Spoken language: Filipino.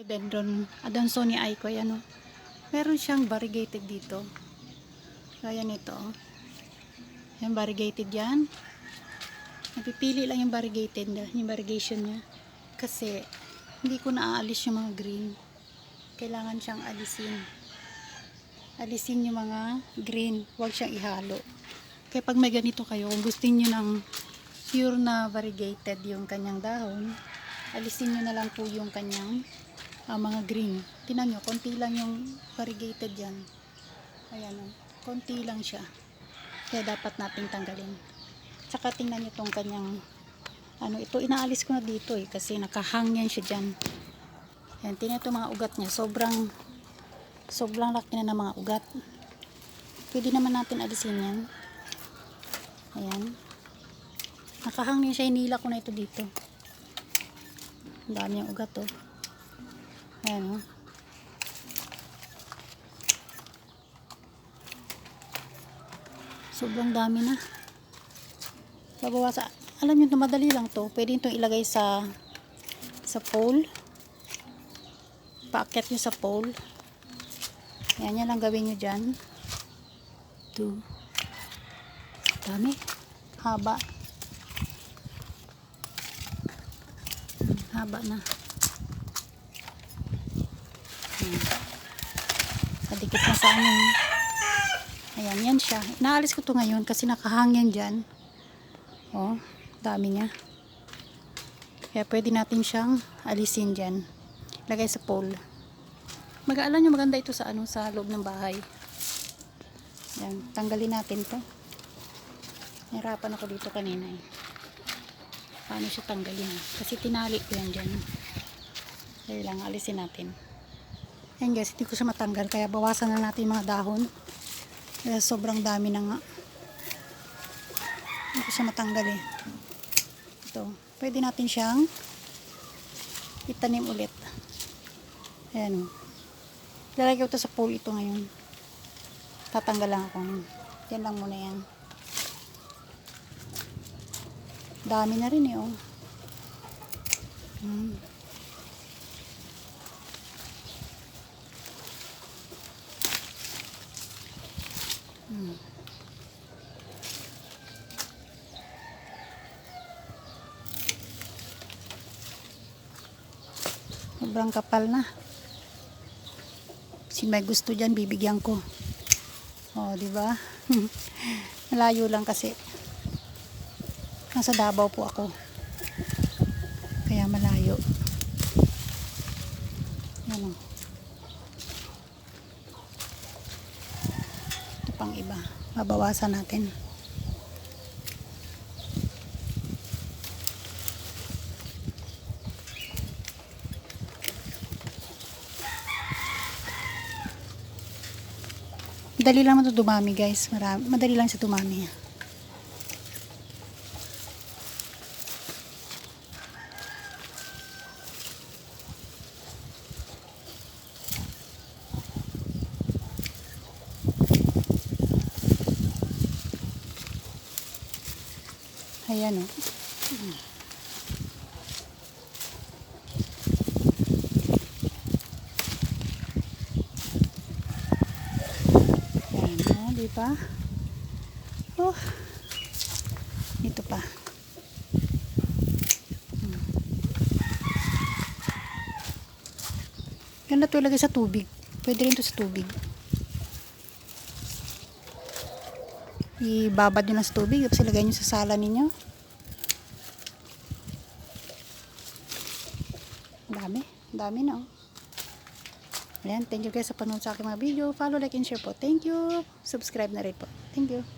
Dendron Adansoni Aiko, yan o. Meron siyang variegated dito. Gaya nito. Yan, variegated yan. Napipili lang yung variegated yung variegation niya. Kasi, hindi ko naaalis yung mga green. Kailangan siyang alisin. Alisin yung mga green. Huwag siyang ihalo. Kaya pag may ganito kayo, kung gusto niyo ng pure na variegated yung kanyang dahon, alisin nyo na lang po yung kanyang ah, mga green. Tinan nyo, konti lang yung variegated yan. Ayan o, konti lang siya. Kaya dapat nating tanggalin. Tsaka tingnan nyo tong kanyang, ano ito, inaalis ko na dito eh, kasi nakahang yan siya dyan. Yan, tingnan ito mga ugat niya, sobrang, sobrang laki na ng mga ugat. Pwede naman natin alisin yan. Ayan. Nakahang din siya, hinila ko na ito dito. Ang dami yung ugat oh. Ayan oh. Sobrang dami na. Babawasan. Alam nyo, madali lang to. Pwede itong ilagay sa sa pole. Paakyat nyo sa pole. Ayan, yan lang gawin nyo dyan. Ito. Dami. Haba. Haba na. Kadikit na sa amin. Ayan, yan siya. Inaalis ko to ngayon kasi nakahangyan dyan. Oh, dami niya. Kaya pwede natin siyang alisin dyan. Lagay sa pole. Mag-aalan nyo maganda ito sa ano sa loob ng bahay. Yan, tanggalin natin to. Nahirapan ako dito kanina eh. Paano siya tanggalin? Kasi tinali ko yan dyan. Kaya lang, alisin natin. Ayan guys, hindi ko siya matanggal. Kaya bawasan na natin mga dahon. Kaya sobrang dami na nga. Hindi ko siya matanggal eh. Ito. Pwede natin siyang itanim ulit. Ayan o. Lalagay ko ito sa pool ito ngayon. Tatanggal lang ako. Yan lang muna yan. Dami na rin eh oh. Hmm. Hmm. Sobrang kapal na. Sino may gusto dyan, bibigyan ko. Oh, di ba? Malayo lang kasi. Nasa Davao po ako. Kaya malayo. Yan o. Ito pang iba. Babawasan natin. Madali lang ito dumami guys. Marami, madali lang siya dumami. Ayan o. Ayan o, di ba? Oh. Ito pa. Hmm. Ganda to ilagay sa tubig. Pwede rin to sa tubig. Ibabad nyo lang sa tubig. Tapos ilagay nyo sa sala ninyo. Dami. Dami na oh. Ayan. Thank you guys sa panood sa aking mga video. Follow, like, and share po. Thank you. Subscribe na rin po. Thank you.